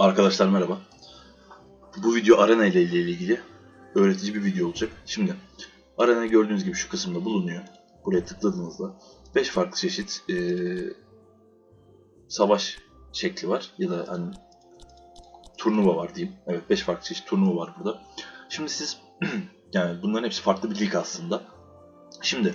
Arkadaşlar merhaba. Bu video arena ile ilgili öğretici bir video olacak. Şimdi arena gördüğünüz gibi şu kısımda bulunuyor. Buraya tıkladığınızda 5 farklı çeşit eee, savaş şekli var ya da hani turnuva var diyeyim. Evet 5 farklı çeşit turnuva var burada. Şimdi siz yani bunların hepsi farklı bir lig aslında. Şimdi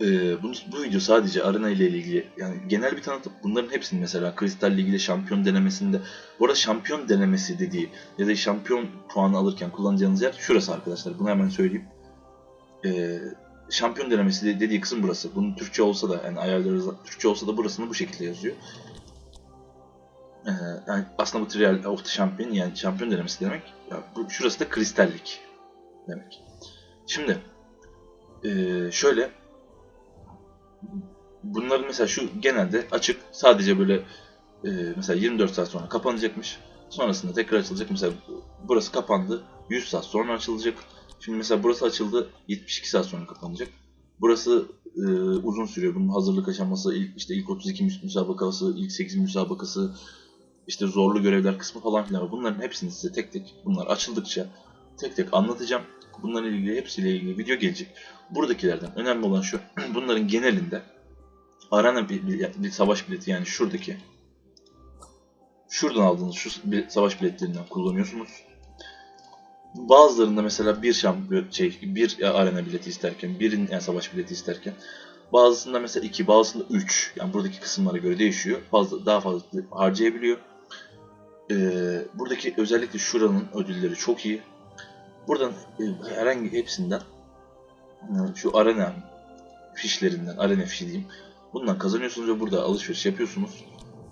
ee, bu, bu video sadece arena ile ilgili yani genel bir tanıtım. Bunların hepsini mesela Kristal Ligi'de şampiyon denemesinde bu arada şampiyon denemesi dediği ya da şampiyon puanı alırken kullanacağınız yer şurası arkadaşlar. Bunu hemen söyleyeyim. Ee, şampiyon denemesi de- dediği kısım burası. Bunun Türkçe olsa da yani ayarları Türkçe olsa da burasını bu şekilde yazıyor. Ee, yani aslında bu Trial of the Champion yani şampiyon denemesi demek. Ya bu, şurası da Kristal Lig demek. Şimdi ee, şöyle bunların mesela şu genelde açık sadece böyle e, mesela 24 saat sonra kapanacakmış. Sonrasında tekrar açılacak. Mesela burası kapandı. 100 saat sonra açılacak. Şimdi mesela burası açıldı. 72 saat sonra kapanacak. Burası e, uzun sürüyor. Bunun hazırlık aşaması, ilk, işte ilk 32 müs- müsabakası, ilk 8 müsabakası, işte zorlu görevler kısmı falan filan. Bunların hepsini size tek tek bunlar açıldıkça tek tek anlatacağım. Bunlarla ilgili hepsiyle ilgili video gelecek. Buradakilerden önemli olan şu. Bunların genelinde arena bir, bir, bir savaş bileti yani şuradaki şuradan aldığınız şu bir savaş biletlerinden kullanıyorsunuz. Bazılarında mesela bir şampiyon şey bir arena bileti isterken, birin yani savaş bileti isterken bazısında mesela iki, bazısında üç. Yani buradaki kısımlara göre değişiyor. Fazla daha fazla harcayabiliyor. Ee, buradaki özellikle şuranın ödülleri çok iyi. Buradan e, herhangi hepsinden e, şu arena fişlerinden, arena fişi diyeyim. Bundan kazanıyorsunuz ve burada alışveriş yapıyorsunuz.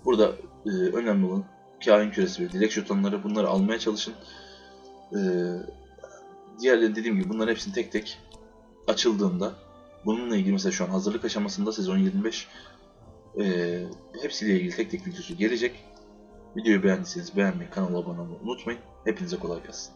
Burada e, önemli olan kain küresi ve dilek jetonları bunları almaya çalışın. E, diğerleri dediğim gibi bunların hepsini tek tek açıldığında bununla ilgili mesela şu an hazırlık aşamasında sezon 25 e, hepsiyle ilgili tek tek videosu gelecek. Videoyu beğendiyseniz beğenmeyi, kanala abone olmayı unutmayın. Hepinize kolay gelsin.